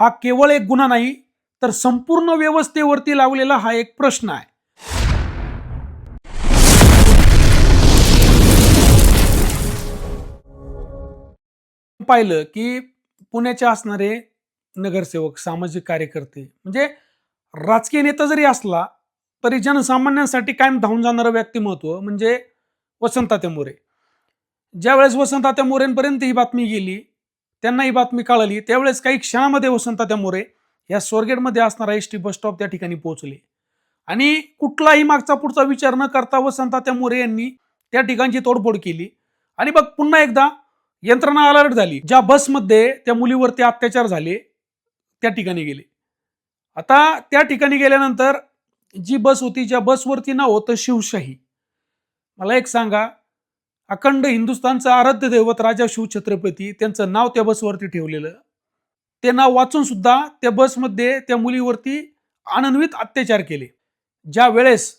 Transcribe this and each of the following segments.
हा केवळ एक गुन्हा नाही तर संपूर्ण व्यवस्थेवरती लावलेला हा एक प्रश्न आहे. पाहिलं की पुण्याचे असणारे नगरसेवक सामाजिक कार्यकर्ते म्हणजे राजकीय नेता जरी असला तरी जनसामान्यांसाठी कायम धावून जाणारं व्यक्तिमत्व म्हणजे वसंतात्या मोरे. ज्यावेळेस वसंतात्या मोरेंपर्यंत ही बातमी गेली त्यांना ही बातमी कळाली. त्यावेळेस काही क्षणामध्ये वसंतात्या मोरे या स्वारगेटमध्ये असणारा एस टी बस स्टॉप त्या ठिकाणी पोहोचले. आणि कुठलाही मागचा पुढचा विचार न करता वसंतात्या मोरे यांनी त्या ठिकाणची तोडफोड केली. आणि बघ पुन्हा एकदा यंत्रणा अलर्ट झाली. ज्या बसमध्ये त्या मुलीवरती अत्याचार झाले त्या ठिकाणी गेले. आता त्या ठिकाणी गेल्यानंतर जी बस होती ज्या बसवरती नाव होतं शिवशाही. मला एक सांगा अखंड हिंदुस्थानचं आराध्य दैवत राजा शिवछत्रपती त्यांचं नाव त्या बसवरती ठेवलेलं. ते नाव वाचून सुद्धा त्या बसमध्ये त्या मुलीवरती आनन्वित अत्याचार केले. ज्या वेळेस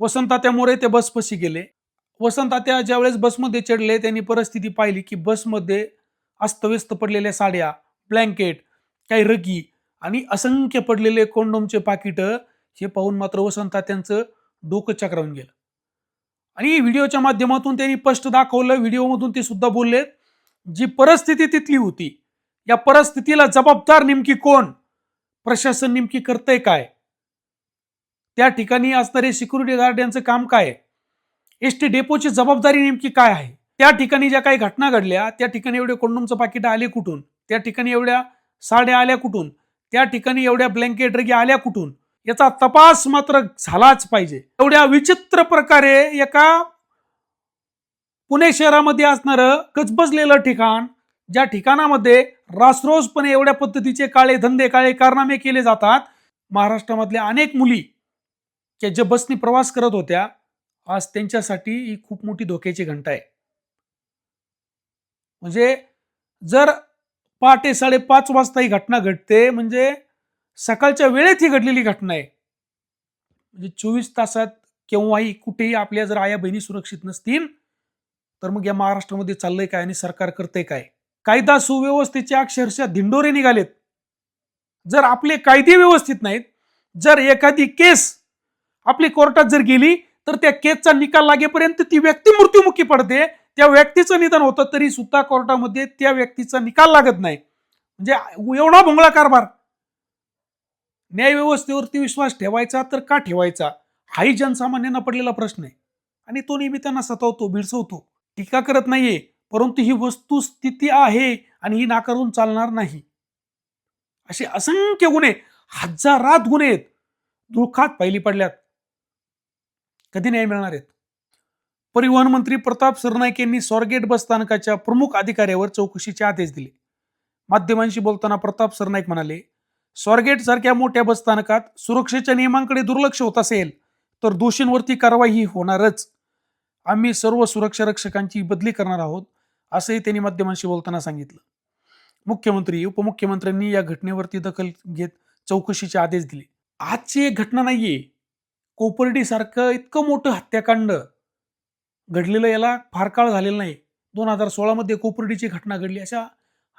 वसंतात्या मोरे ते बसपशी गेले वसंतात्या ज्या वेळेस बसमध्ये चढले त्यांनी परिस्थिती पाहिली की बसमध्ये अस्तव्यस्त पडलेल्या साड्या ब्लँकेट काही रगी आणि असंख्य पडलेले कोंडोमचे पाकिटं हे पाहून मात्र वसंतात्यांचं डोकं चक्रावून गेलं. आणि व्हिडिओच्या माध्यमातून त्यांनी स्पष्ट दाखवलं व्हिडिओमधून ते सुद्धा बोलले जी परिस्थिती तिथली होती या परिस्थितीला जबाबदार नेमकी कोण? प्रशासन नेमकी करतंय काय? त्या ठिकाणी असणारे सिक्युरिटी गार्ड यांचं काम काय एस टी डेपोची जबाबदारी नेमकी काय आहे? त्या ठिकाणी ज्या काही घटना घडल्या त्या ठिकाणी एवढे कोंडोमचं पाकिट आले कुठून? त्या ठिकाणी एवढ्या साड्या आल्या कुठून? त्या ठिकाणी एवढ्या ब्लँकेट रगी आल्या कुठून? याचा तपास मात्र झालाच पाहिजे. एवढ्या विचित्र प्रकारे एका पुणे शहरामध्ये असणारं गजबजलेलं ठिकाण ज्या ठिकाणामध्ये रासरोजपणे एवढ्या पद्धतीचे काळे धंदे काळे कारनामे केले जातात. महाराष्ट्रामधल्या अनेक मुली की जे बसनी प्रवास करत होत्या. आज त्यांच्यासाठी ही खूप मोठी धोक्याची घंटा आहे. म्हणजे जर पहाटे साडेपाच वाजता ही घटना घडते म्हणजे सकाळच्या वेळेत ही घडलेली घटना आहे. म्हणजे चोवीस तासात केव्हाही कुठेही आपल्या जर आया बहिणी सुरक्षित नसतील तर मग या महाराष्ट्रामध्ये चाललंय काय आणि सरकार करतंय काय? कायदा सुव्यवस्थेचे अक्षरशः धिंडोरे निघालेत. जर आपले कायदे व्यवस्थित नाहीत जर एखादी केस आपली कोर्टात जर गेली तर त्या केसचा निकाल लागेपर्यंत ती व्यक्ती मृत्युमुखी पडते. त्या व्यक्तीचं निधन होतं तरी सुद्धा कोर्टामध्ये त्या व्यक्तीचा निकाल लागत नाही. म्हणजे एवढा भोंगळा कारभार. न्यायव्यवस्थेवरती विश्वास ठेवायचा तर का ठेवायचा? हाही जनसामान्यांना पडलेला प्रश्न आहे. आणि तो नेहमी त्यांना सतावतो भिडसवतो टीका करत नाहीये परंतु ही वस्तुस्थिती आहे आणि ही नाकारून चालणार नाही. असे असंख्य गुन्हे हजारात गुन्हे आहेत. दुःखात पहिली पडल्यात. कधी न्याय मिळणार आहेत? परिवहन मंत्री प्रताप सरनाईक यांनी स्वारगेट बस स्थानकाच्या प्रमुख अधिकाऱ्यावर चौकशीचे आदेश दिले. माध्यमांशी बोलताना प्रताप सरनाईक म्हणाले स्वारगेट सारख्या मोठ्या बसस्थानकात सुरक्षेच्या नियमांकडे दुर्लक्ष होत असेल तर दोषींवरती कारवाई ही होणारच. आम्ही सर्व सुरक्षा रक्षकांची बदली करणार आहोत असंही त्यांनी माध्यमांशी बोलताना सांगितलं. मुख्यमंत्री उपमुख्यमंत्र्यांनी या घटनेवरती दखल घेत चौकशीचे आदेश दिले. आजची एक घटना नाहीये. कोपर्डी सारखं इतकं मोठं हत्याकांड घडलेलं याला फार काळ झालेला नाही. दोन हजार सोळामध्ये कोपर्डीची घटना घडली अशा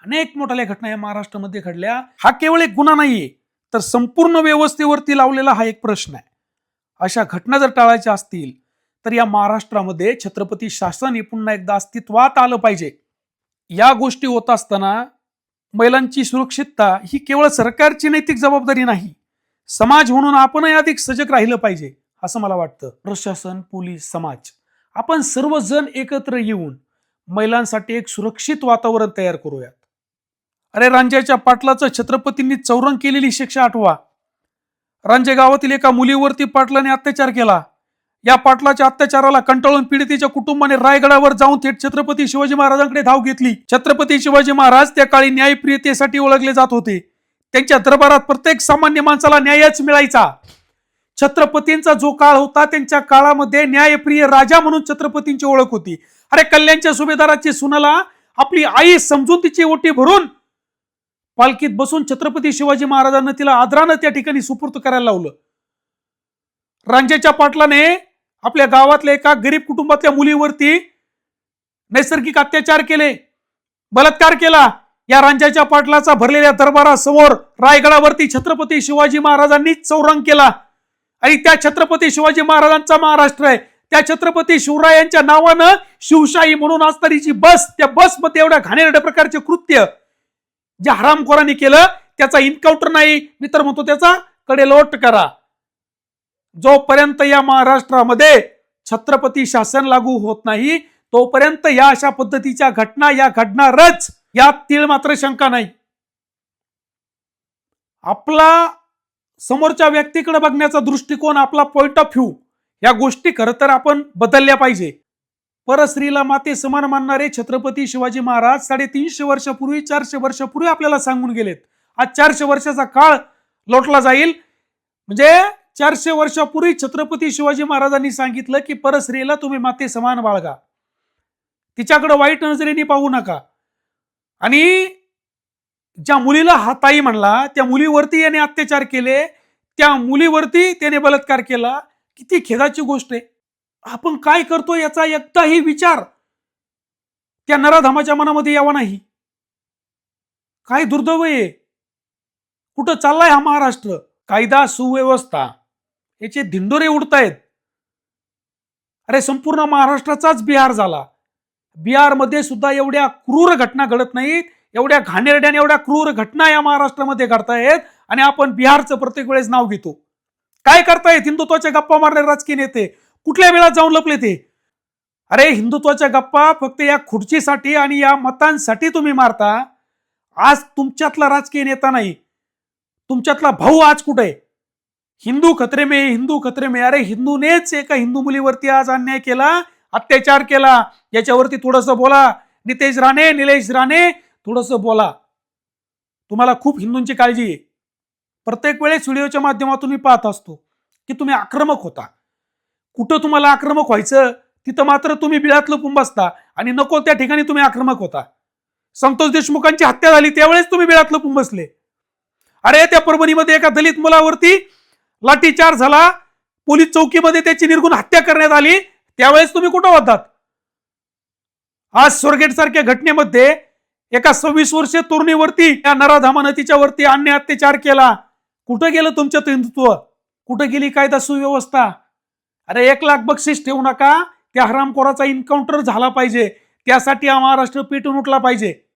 अनेक मोठ्या घटना या महाराष्ट्रामध्ये घडल्या. हा केवळ एक गुन्हा नाहीये तर संपूर्ण व्यवस्थेवरती लावलेला हा एक प्रश्न आहे. अशा घटना जर टाळायच्या असतील तर या महाराष्ट्रामध्ये छत्रपती शासन हे पुन्हा एकदा अस्तित्वात आलं पाहिजे. या गोष्टी होत असताना महिलांची सुरक्षितता ही केवळ सरकारची नैतिक जबाबदारी नाही समाज म्हणून आपणही अधिक सजग राहिलं पाहिजे असं मला वाटतं. प्रशासन पोलीस समाज आपण सर्वजण एकत्र येऊन महिलांसाठी एक सुरक्षित वातावरण तयार करूयात. अरे रांजाच्या पाटलाचं छत्रपतींनी चौरंग केलेली शिक्षा आठवा. रांजे गावातील एका मुलीवरती पाटलाने अत्याचार केला. या पाटलाच्या अत्याचाराला कंटाळून पीडितेच्या कुटुंबाने रायगडावर जाऊन थेट छत्रपती शिवाजी महाराजांकडे धाव घेतली. छत्रपती शिवाजी महाराज त्या काळी न्यायप्रियतेसाठी ओळखले जात होते. त्यांच्या दरबारात प्रत्येक सामान्य माणसाला न्यायच मिळायचा. छत्रपतींचा जो काळ होता त्यांच्या काळामध्ये न्यायप्रिय राजा म्हणून छत्रपतींची ओळख होती. अरे कल्याणच्या सुभेदाराची सुनाला आपली आई समजून तिची ओटी भरून पालखीत बसून छत्रपती शिवाजी महाराजांना तिला आदरानं त्या ठिकाणी सुपूर्त करायला लावलं. रांजेच्या पाटलाने आपल्या गावातल्या एका गरीब कुटुंबातल्या मुलीवरती नैसर्गिक अत्याचार केले बलात्कार केला. या रांजाच्या पाटलाचा भरलेल्या दरबारासमोर रायगडावरती छत्रपती शिवाजी महाराजांनी चौरंग केला. आणि त्या छत्रपती शिवाजी महाराजांचा महाराष्ट्र आहे. त्या छत्रपती शिवरायांच्या नावानं शिवशाही म्हणून असणारी जी बस त्या बसमध्ये एवढ्या घाणेरड्या प्रकारचे कृत्य जे हरामखोरांनी केलं त्याचा इन्काउंटर नाही. मी तर म्हणतो त्याचा कडेलोट करा. जोपर्यंत या महाराष्ट्रामध्ये छत्रपती शासन लागू होत नाही तोपर्यंत या अशा पद्धतीच्या घटना या घडणारच यात तीळ मात्र शंका नाही. आपला समोरच्या व्यक्तीकडे बघण्याचा दृष्टिकोन आपला पॉइंट ऑफ व्ह्यू या गोष्टी खरं तर आपण बदलल्या पाहिजे. परस्त्रीला माते समान मानणारे छत्रपती शिवाजी महाराज साडेतीनशे वर्षापूर्वी चारशे वर्षापूर्वी आपल्याला सांगून गेलेत. आज चारशे वर्षाचा काळ लोटला जाईल. म्हणजे चारशे वर्षापूर्वी छत्रपती शिवाजी महाराजांनी सांगितलं की परस्त्रीला तुम्ही माते समान बाळगा. तिच्याकडे वाईट नजरेने पाहू नका. आणि ज्या मुलीला हाताई म्हणला त्या मुलीवरती याने अत्याचार केले त्या मुलीवरती त्याने बलात्कार केला. किती खेदाची गोष्ट आहे. आपण काय करतो याचा एकदाही विचार त्या नराधामाच्या मनामध्ये यावा नाही. काय दुर्दैव आहे? कुठं चाललाय हा महाराष्ट्र? कायदा सुव्यवस्था. याचे धिंडोरे उडतायत. अरे संपूर्ण महाराष्ट्राचाच बिहार झाला. बिहारमध्ये सुद्धा एवढ्या क्रूर घटना घडत नाहीत. एवढ्या घाणेरड्या एवढ्या क्रूर घटना या महाराष्ट्रामध्ये घडतायत आणि आपण बिहारचं प्रत्येक वेळेस नाव घेतो. काय करतायत? हिंदुत्वाच्या गप्पा मारणारे राजकीय नेते. कुठल्या वेळात जाऊन लपले ते अरे हिंदुत्वाच्या गप्पा फक्त या खुर्चीसाठी आणि या मतांसाठी तुम्ही मारता. आज तुमच्यातला राजकीय नेता नाही. तुमच्यातला भाऊ आज कुठे? आहे हिंदू खत्रे में हिंदू खत्रे में. अरे हिंदूनेच एका हिंदू मुलीवरती आज अन्याय केला अत्याचार केला. याच्यावरती थोडंसं बोला. नितेश राणे निलेश राणे थोडंसं बोला. तुम्हाला खूप हिंदूंची काळजी आहे. प्रत्येक वेळेस व्हिडिओच्या माध्यमातून मी पाहत असतो की तुम्ही आक्रमक होता. कुठं तुम्हाला आक्रमक व्हायचं? तिथं मात्र तुम्ही बिळात लपून बसता आणि नको त्या ठिकाणी तुम्ही आक्रमक होता. संतोष देशमुखांची हत्या झाली त्यावेळेस तुम्ही बिळात लपून बसले अरे त्या परभणीमध्ये एका दलित मुलावरती लाठीचार झाला. पोलीस चौकीमध्ये त्याची निर्गुण हत्या करण्यात आली. त्यावेळेस तुम्ही कुठं होतात? आज स्वर्गेट सारख्या घटनेमध्ये एका सव्वीस वर्षीय तरुणीवरती त्या नराधामानं तिच्यावरती अन्य अत्याचार केला. कुठं गेलं तुमचं हिंदुत्व कुठं गेली कायदा सुव्यवस्था? अरे एक लाख बक्षीस ठेवू नका. त्या हरामखोराचा इन्काउंटर झाला पाहिजे. त्यासाठी हा महाराष्ट्र पेटून उठला पाहिजे.